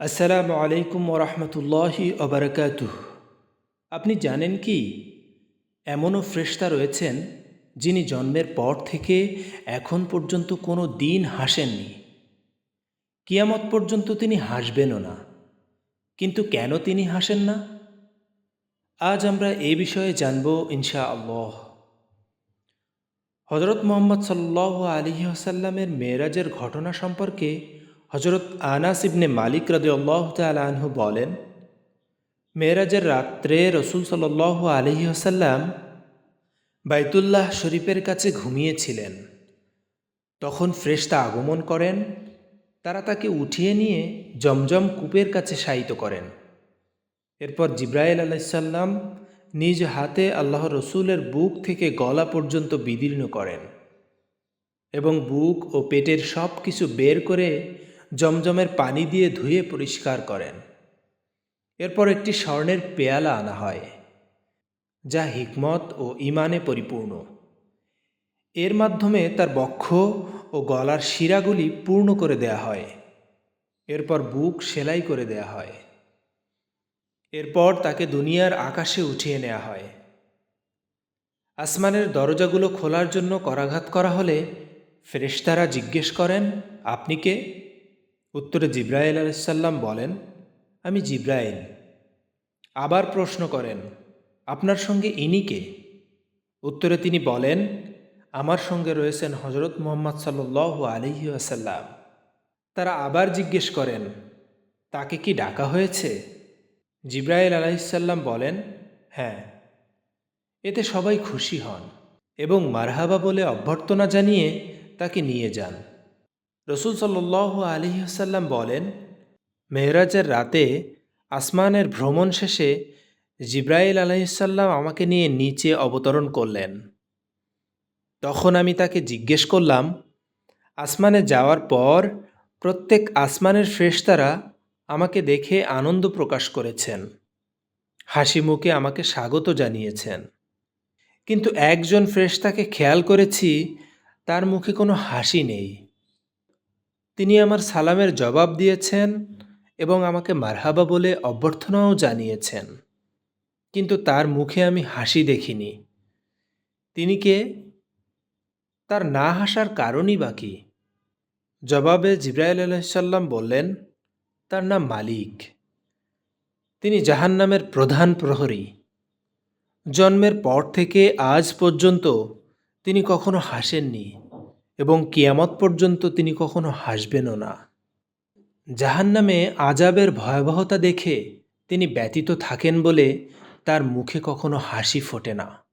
আসসালামু আলাইকুম ওরহমতুল্লাহি অবরকাতুহ আপনি জানেন কি? এমনও ফ্রেশতা রয়েছেন যিনি জন্মের পর থেকে এখন পর্যন্ত কোনো দিন হাসেননি। কিয়ামত পর্যন্ত তিনি হাসবেনও না। কিন্তু কেন তিনি হাসেন না? আজ আমরা এই বিষয়ে জানব ইনশা আল্লাহ হজরত মোহাম্মদ সাল্লাহ আলী আসাল্লামের মেয়েরাজের ঘটনা সম্পর্কে হজরত আনাস ইবনে মালিক রদে আল্লাহ তালহু বলেন, মেয়েরাজের রাত্রে রসুল সাল্লাহ আলহি আসাল্লাম বাইতুল্লাহ শরীফের কাছে ঘুমিয়েছিলেন। তখন ফ্রেশতা আগমন করেন, তারা তাকে উঠিয়ে নিয়ে জমজম কূপের কাছে শায়িত করেন। এরপর জিব্রাইল আলাইসাল্লাম নিজ হাতে আল্লাহ রসুলের বুক থেকে গলা পর্যন্ত বিদীর্ণ করেন এবং বুক ও পেটের সব কিছু বের করে জমজমের পানি দিয়ে ধুয়ে পরিষ্কার করেন। এরপর একটি স্বর্ণের পেয়ালা আনা হয়, যা হিকমত ও ইমানে পরিপূর্ণ। এর মাধ্যমে তার বক্ষ ও গলার শিরাগুলি পূর্ণ করে দেয়া হয়। এরপর বুক সেলাই করে দেয়া হয়। এরপর তাকে দুনিয়ার আকাশে উঠিয়ে নেওয়া হয়। আসমানের দরজাগুলো খোলার জন্য করাঘাত করা হলে ফেরেশতারা জিজ্ঞেস করেন, আপনি কে? উত্তরে জিব্রাইল আলাইসাল্লাম বলেন, আমি জিব্রাইল। আবার প্রশ্ন করেন, আপনার সঙ্গে ইনি কে? উত্তরে তিনি বলেন, আমার সঙ্গে রয়েছেন হজরত মোহাম্মদ সাল্লাহ আলহি আসাল্লাম তারা আবার জিজ্ঞেস করেন, তাকে কি ডাকা হয়েছে? জিব্রাইল আলাইসাল্লাম বলেন হ্যাঁ। এতে সবাই খুশি হন এবং মারহাবা বলে অভ্যর্থনা জানিয়ে তাকে নিয়ে যান। রসুল সাল্লাহ আলহিহাসাল্লাম বলেন, মেহরাজের রাতে আসমানের ভ্রমণ শেষে জিব্রাইল আলহিসাল্লাম আমাকে নিয়ে নিচে অবতরণ করলেন। তখন আমি তাকে জিজ্ঞেস করলাম, আসমানে যাওয়ার পর প্রত্যেক আসমানের ফ্রেশতারা আমাকে দেখে আনন্দ প্রকাশ করেছেন। হাসি মুখে আমাকে স্বাগত জানিয়েছেন। কিন্তু একজন ফ্রেশতাকে খেয়াল করেছি, তার মুখে কোনো হাসি নেই। তিনি আমার সালামের জবাব দিয়েছেন এবং আমাকে মারহাবা বলে অভ্যর্থনাও জানিয়েছেন। কিন্তু তার মুখে আমি হাসি দেখিনি। তিনি কে? তার না হাসার কারণই বাকি জবাবে জিব্রাইল আলাইসাল্লাম বললেন, তার নাম মালিক। তিনি জাহান্নামের প্রধান প্রহরী। জন্মের পর থেকে আজ পর্যন্ত তিনি কখনো হাসেননি। এবং কিয়ামত পর্যন্ত তিনি কখনো হাসবেনও না। জাহান নামে আজাবের ভয়াবহতা দেখে তিনি ব্যতীত থাকেন বলে তার মুখে কখনো হাসি ফোটে না।